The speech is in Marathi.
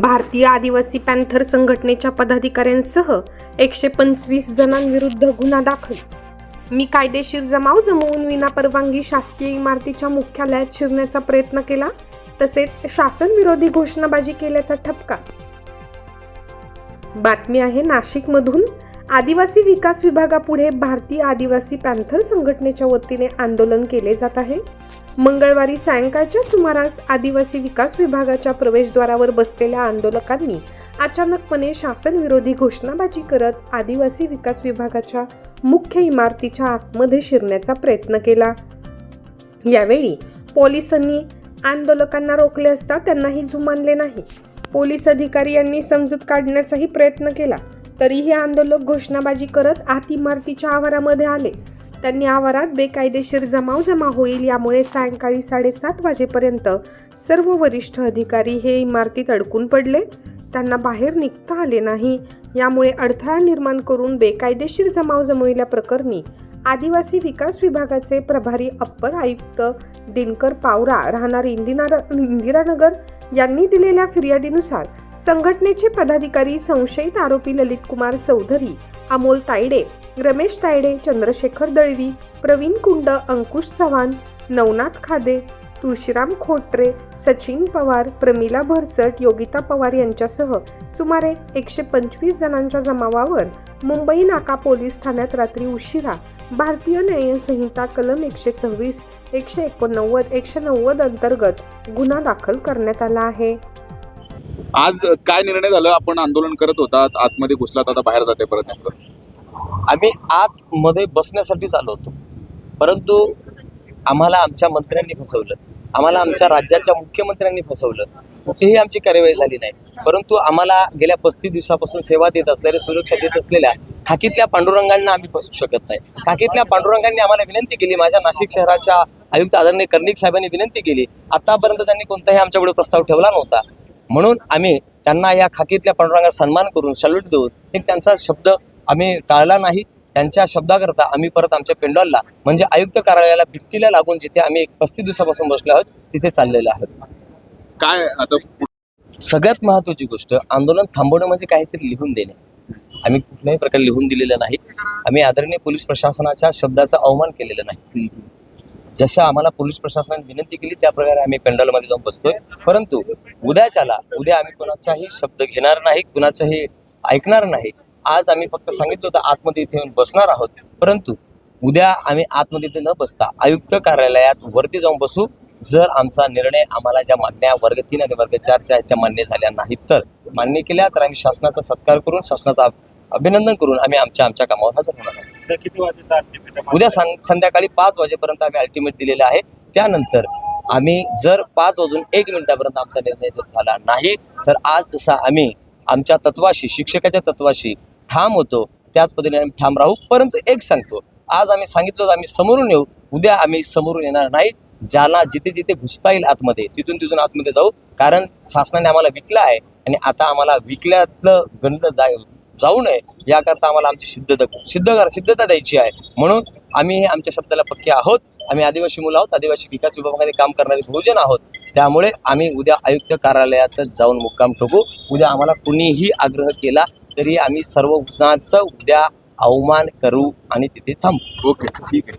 भारतीय आदिवासी पॅन्थर संघटनेच्या पदाधिकाऱ्यांसह एकशे पंचवीस जणांविरुद्ध गुन्हा दाखल. मी कायदेशीर जमाव जमवून विना परवानगी शासकीय इमारतीच्या मुख्यालयात शिरण्याचा प्रयत्न केला तसेच शासन विरोधी घोषणाबाजी केल्याचा ठपका. बातमी आहे नाशिकमधून. आदिवासी विकास विभागापुढे भारतीय आदिवासी पॅन्थर संघटनेच्या वतीने आंदोलन केले जात आहे. मंगळवारी सायंकाळच्या सुमारास आदिवासी विकास विभागाच्या प्रवेशद्वारावर बसलेल्या आंदोलकांनी अचानकपणे शासन विरोधी घोषणाबाजी करत आदिवासी विकास विभागाच्या मुख्य इमारतीच्या आतमध्ये शिरण्याचा प्रयत्न केला. यावेळी पोलिसांनी आंदोलकांना रोखले असता त्यांनाही जुमानले नाही. पोलीस अधिकारी यांनी समजूत काढण्याचाही प्रयत्न केला. तरीही आंदोलक घोषणाबाजी करत आत इमारतीच्या आवारामध्ये आले. त्यांनी आवारात बेकायदेशीर जमाव जमा होईल यामुळे सायंकाळी साडेसात वाजेपर्यंत सर्व वरिष्ठ अधिकारी हे इमारतीत अडकून पडले. त्यांना बाहेर निघता आले नाही. यामुळे अडथळा निर्माण करून बेकायदेशीर जमाव जमविल्याप्रकरणी आदिवासी विकास विभागाचे प्रभारी अप्पर आयुक्त दिनकर पावरा राहणार इंदिरा इंदिरानगर यांनी दिलेल्या फिर्यादीनुसार संघटनेचे पदाधिकारी संशयित आरोपी ललित कुमार चौधरी अमोल तायडे रमेश तायडे चंद्रशेखर दळवी प्रवीण कुंड अंकुश चव्हाण नवनाथ खादे तुळशीराम खोटरे सचिन पवार प्रमिला भरसट योगिता पवार यांच्यासह सुमारे एकशे पंचवीस जणांच्या जमावावर मुंबई नाका पोलीस ठाण्यात रात्री उशिरा भारतीय न्यायसंहिता कलम एकशे सव्वीस एकशे एकोणनव्वद एकशे नव्वद अंतर्गत गुन्हा दाखल करण्यात आला आहे. आज काय निर्णय झाला? आपण आंदोलन करत होतात आतमध्ये घुसलात आता बाहेर जाते परत आम्ही आतमध्ये बसण्यासाठीच आलो होतो. परंतु आम्हाला आमच्या मंत्र्यांनी फसवलं. आम्हाला आमच्या राज्याच्या मुख्यमंत्र्यांनी फसवलं. कुठेही आमची कार्यवाही झाली नाही. परंतु आम्हाला गेल्या पस्तीस दिवसापासून सेवा देत असलेल्या सुरक्षा देत असलेल्या खाकीतल्या पांडुरंगांना आम्ही फसू शकत नाही. खाकीतल्या पांडुरंगांनी आम्हाला विनंती केली. माझ्या नाशिक शहराच्या आयुक्त आदरणीय कर्णिक साहेबांनी विनंती केली. आतापर्यंत त्यांनी कोणताही आमच्याकडे प्रस्ताव ठेवला नव्हता. म्हणून आम्ही त्यांना या खाकीतल्या पांडुरंगाचा सन्मान करून सल्यूट देऊन एक त्यांचा शब्द आम्ही टाळला नाही. त्यांच्या शब्दाकरता आम्ही परत आमच्या पेंडॉलला म्हणजे आयुक्त कार्यालयाला भित्तीला लागून जिथे आम्ही एक पस्तीस दिवसापासून बसलो आहोत तिथे चाललेलो आहोत. काय आता सगळ्यात महत्त्वाची गोष्ट आंदोलन थांबवणं म्हणजे काहीतरी लिहून देणे. आम्ही कुठल्याही प्रकारे लिहून दिलेलं नाही. आम्ही आदरणीय पोलीस प्रशासनाच्या शब्दाचा अवमान केलेला नाही. जशा आम्हाला पोलीस प्रशासनाने विनंती केली त्याप्रकारे आम्ही पेंडॉलमध्ये जाऊन बसतोय. परंतु उद्याच्याला उद्या आम्ही कोणाचाही शब्द घेणार नाही कुणाचाही ऐकणार नाही. आज आम्ही फक्त सांगितलं होतं आतमध्ये इथे येऊन बसणार आहोत. परंतु उद्या आम्ही आतमध्ये इथे न बसता आयुक्त कार्यालयात वरती जाऊन बसू. जर आमचा निर्णय आम्हाला ज्या मागण्या वर्ग तीन आणि वर्ग चारच्या आहेत त्या मान्य झाल्या नाहीत तर मान्य केल्या तर आम्ही शासनाचा सत्कार करून शासनाचा अभिनंदन करून आम्ही आमच्या आमच्या कामावर हजर होणार आहोत? उद्या संध्याकाळी पाच वाजेपर्यंत आम्ही अल्टिमेट दिलेलं आहे. त्यानंतर आम्ही जर पाच वाजून एक मिनिटापर्यंत आमचा निर्णय जर झाला नाही तर आज जसा आम्ही आमच्या तत्वाशी शिक्षकाच्या तत्वाशी ठाम होतो त्याच पद्धतीने आम्ही ठाम राहू. परंतु एक सांगतो आज आम्ही सांगितलं आम्ही समोरून येऊ उद्या आम्ही समोरून येणार नाही. ज्याला जिथे जिथे घुसता येईल आतमध्ये तिथून तिथून आतमध्ये जाऊ. कारण शासनाने आम्हाला विकलं आहे आणि आता आम्हाला विकल्यातलं गणलं जा जाऊ नये याकरता आम्हाला आमची सिद्धता सिद्ध कर सिद्धता द्यायची आहे. म्हणून आम्ही आमच्या शब्दाला पक्के आहोत. आम्ही आदिवासी मुलं आहोत आदिवासी विकास विभागामध्ये काम करणारे बहुजन आहोत. त्यामुळे आम्ही उद्या आयुक्त कार्यालयातच जाऊन मुक्काम ठोकू. उद्या आम्हाला कुणीही आग्रह केला तरी आम्ही सर्व जणांचं उद्या अवमान करू आणि तिथे थांबू. ओके ठीक आहे